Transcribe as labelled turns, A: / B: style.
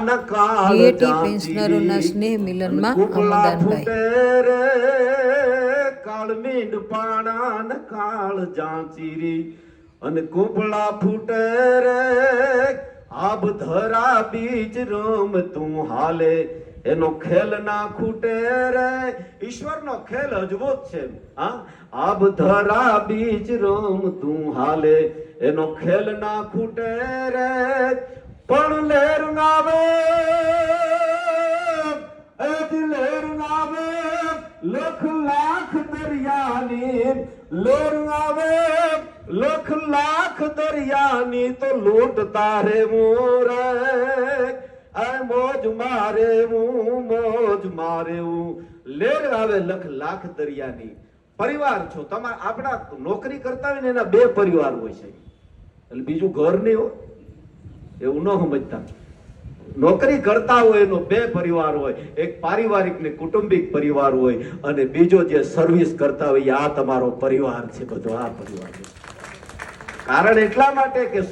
A: ન
B: ડીએટી પેન્શનરોના સ્નેહ મિલનમાં અમદાનભાઈ
A: કાળમીન પાણાન કાળ જાંચીરી અને કુપળા ફૂટે રે આબ ધરા બીજ રોમ તું હાલે એનો ખેલ ના ખૂટે રે ઈશ્વરનો ખેલ અજબૂત છે હા આબ ધરા બીજ રોમ તું હાલે એનો ખેલ ના ખૂટે રે પણ લેર નાવે લેર નાવે લખ લાખ દરિયાની લહેર નાવે લખ લાખ દરિયાની તો લૂંટ તારે મોરે મોજ મારે હું, મોજ મારે હું. લેર આવે લખ લાખ દરિયાની. પરિવાર છો, તમારા આપણા નોકરી કરતા હોય ને એના બે પરિવાર હોય છે. એટલે બીજું ઘર નહીં હોય એવું ન સમજતા. નોકરી કરતા હોય એનો બે પરિવાર હોય, એક પારિવારિક ને કુટુંબિક પરિવાર હોય, અને બીજો જે સર્વિસ કરતા હોય આ તમારો પરિવાર છે, બધો આ પરિવાર કારણ એટલા માટે કે